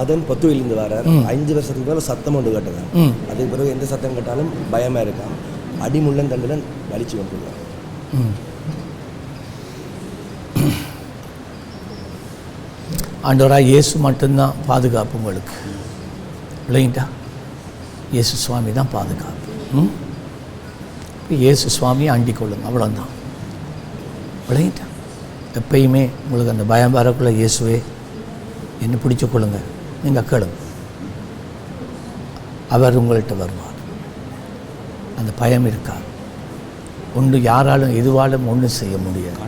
மதன் பொத்துவிலிருந்து வரார். அஞ்சு வருஷத்துக்கு மேலே சத்தம் ஒன்று கேட்டதான் ம். அதுக்கு பிறகு எந்த சத்தம் கேட்டாலும் பயமாக இருக்கான். அடிமுள்ளன் தண்டுடன் வலிச்சு ம். ஆண்டவராக இயேசு மட்டும்தான் பாதுகாப்பு உங்களுக்கு. இல்லைங்களா இயேசு சுவாமி தான் பாதுகாப்பு. ம்? இயேசு சுவாமியை அண்டிக் கொள்ளுங்க. அவ்வளோதான் விளங்கிட்டா எப்பயுமே உங்களுக்கு அந்த பயம் வரக்குள்ள இயேசுவே என்ன பிடிச்சு கொள்ளுங்க. நீங்கள் கேளுங்க. அவர் உங்கள்கிட்ட வருவார். அந்த பயம் இருக்கா ஒன்று யாராலும் எதுவாலும் ஒன்றும் செய்ய முடியாது.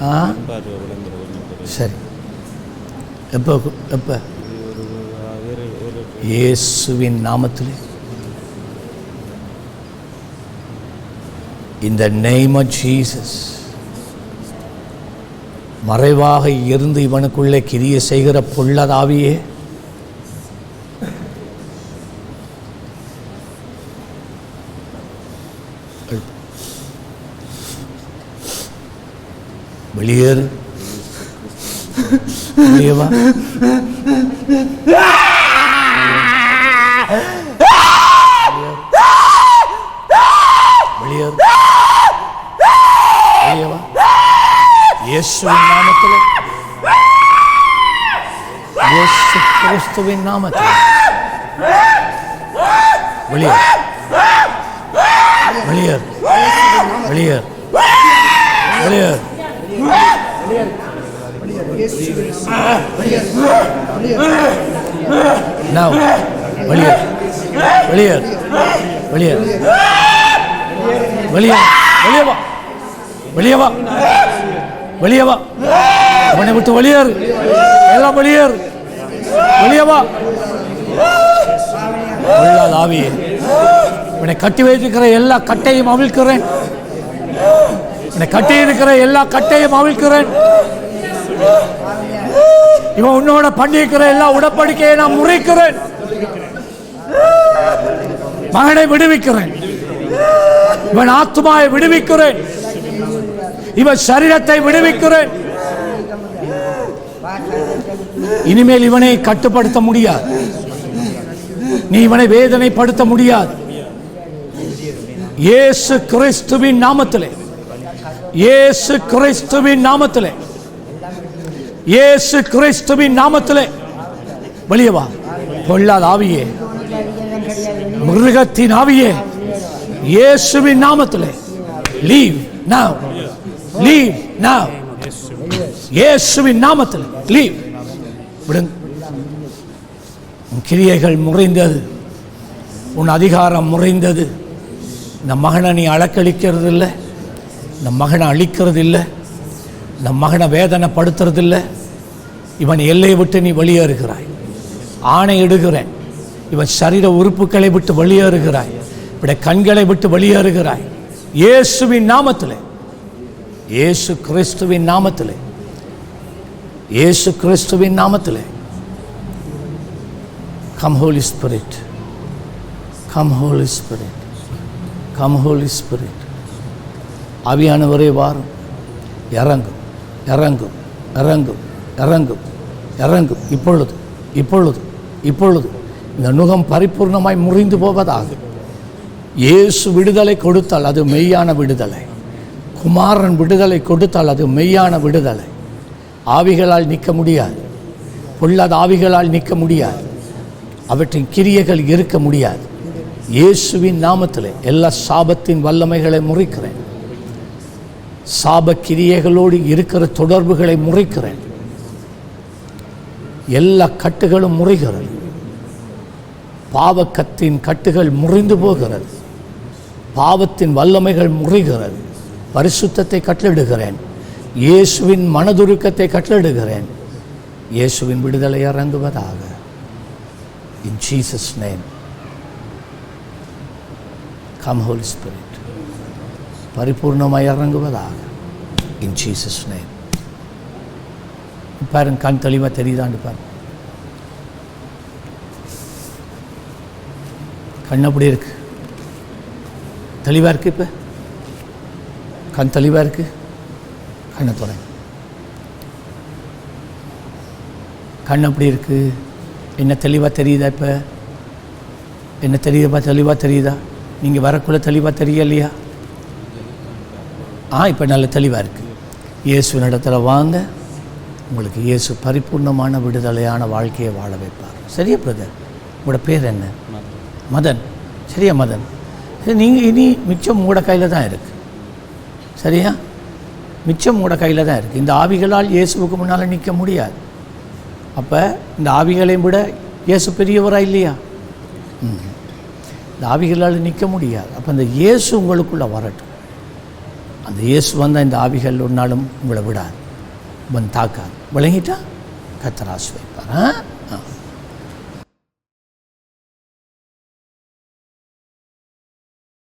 ஆ? சரி. எப்போ எப்போ? இயேசுவின் நாமத்தில். இந்த நெய்ம ஜீசஸ் மறைவாக இருந்து இவனுக்குள்ளே கிரிய செய்கிற பொல்லதாவியே வெளியேறு. வெளியே வா வெளியேறு வெளியே வா இயேசுவின் நாமத்தில் இயேசு கிறிஸ்துவின் நாமத்தில் வெளியேறு வெளியேறு வெளியேறு வெளியேறு Now, வெளியே வெளியே வெளியே வெளியே வெளியே வா வெளியே வா வெளியே வா. அவனை விட்டு வெளியேறு எல்லாம் வெளியேறு வெளியே வா. கொள்ளாத ஆவியே உன்னை கட்டி வைத்திருக்கிற எல்லா கட்டையும் அவிழ்க்கிறேன். உன்னை கட்டி இருக்கிற எல்லா கட்டையும் அவிழ்க்கிறேன். இவன் உன்னோட பண்ணியிருக்கிற எல்லா உடப்படிக்கையை நான் முறைக்கிறேன். மகனை விடுவிக்கிறேன். இவன் ஆத்மாவை விடுவிக்கிறேன். இவன் சரீரத்தை விடுவிக்கிறேன். இனிமேல் இவனை கட்டுப்படுத்த முடியாது. நீ இவனை வேதனைப்படுத்த முடியாது. இயேசு கிறிஸ்துவின் நாமத்திலே. இயேசு கிறிஸ்துவின் நாமத்திலே. இயேசு கிறிஸ்துவின் நாமத்திலே. வெளியே வா. பொல்லாத ஆவியே. மிருகத்தின் ஆவியே. இயேசுவின் நாமத்திலே. லீவ் நான் லீவ் நவ் இயேசுவின் நாமத்தில். லீவ் விடுங்க. உன் கிரியைகள் முறைந்தது. உன் அதிகாரம் முறைந்தது. இந்த மகனை நீ அலக்களிக்கிறது இல்லை இந்த மகனை அழிக்கிறது இல்லை இந்த மகனை வேதனைப்படுத்துறது இல்லை இவன் எல்லையை விட்டு நீ வெளியேறுகிறாய். ஆணை இடுகிறேன். இவன் சரீர உறுப்புகளை விட்டு வெளியேறுகிறாய். இவட கண்களை விட்டு வெளியேறுகிறாய். இயேசுவின் நாமத்திலே. இயேசு கிறிஸ்துவின் நாமத்திலே. இயேசு கிறிஸ்துவின் நாமத்திலே. Come holy spirit come holy spirit come holy spirit ஆவியானவரே வாரும். இறங்கும் இறங்கும் இறங்கும் இறங்கும் இறங்கும். இப்பொழுது இப்பொழுது இப்பொழுது. இந்த நுகம் பரிபூர்ணமாய் முறிந்து போவதாக. இயேசு விடுதலை கொடுத்தால் அது மெய்யான விடுதலை. குமாரன் விடுதலை கொடுத்தால் அது மெய்யான விடுதலை. ஆவிகளால் நிற்க முடியாது. பொல்லாத ஆவிகளால் நிற்க முடியாது. அவற்றின் கிரியைகள் இருக்க முடியாது. இயேசுவின் நாமத்தில் எல்லா சாபத்தின் வல்லமைகளை முறிக்கிறேன். சாப கிரியைகளோடு இருக்கிற தொடர்புகளை முறிக்கிறேன். எல்லா கட்டுகளும் முறிகிறது. பாவக்கத்தின் கட்டுகள் முறிந்து போகிறது. பாவத்தின் வல்லமைகள் முறிகிறது. பரிசுத்தத்தை கட்டளிடுகிறேன் இயேசுவின் மனதுருக்கத்தை கட்டளிடுகிறேன் இயேசுவின் விடுதலை இறங்குவதாக in Jesus name come holy spirit பரிபூர்ணமாய் இறங்குவதாக இன் ஜீசஸ் நேம் பாருங்க கண் தெளிவாக தெரியுதாண்டு பாருங்க. கண் அப்படி இருக்கு. தெளிவாக இருக்கு இப்போ? கண் தெளிவாக இருக்கு கண்ணை தொடங்க. கண் அப்படி இருக்கு. என்ன தெளிவாக தெரியுதா இப்போ? என்ன தெரியுதா தெளிவாக தெரியுதா? நீங்கள் வரக்குள்ள தெளிவாக தெரியலையா? ஆ இப்போ நல்ல தெளிவாக இருக்குது இயேசு இடத்துல வாங்க உங்களுக்கு இயேசு பரிபூர்ணமான விடுதலையான வாழ்க்கையை வாழ வைப்பார். சரியா பிரதர் உங்களோட பேர் என்ன? மதன். சரியா மதன். நீங்கள் இனி மிச்சம் உங்களோட கையில் தான் இருக்குது சரியா? மிச்சம் உங்களோட கையில் தான் இருக்குது இந்த ஆவிகளால் இயேசுவுக்கு முன்னால் நிற்க முடியாது. அப்போ இந்த ஆவிகளையும் விட இயேசு பெரியவரா இல்லையா? ம். இந்த ஆவிகளால் நிற்க முடியாது. அப்போ இந்த இயேசு உங்களுக்குள்ளே வரட்டும். அந்த இயேசு வந்தால் இந்த ஆவிகள் ஒரு நாளும் உங்களை விடாது. வந்து தாக்காது. விளங்கிட்டா கத்தராசு வைப்பார் ஆ.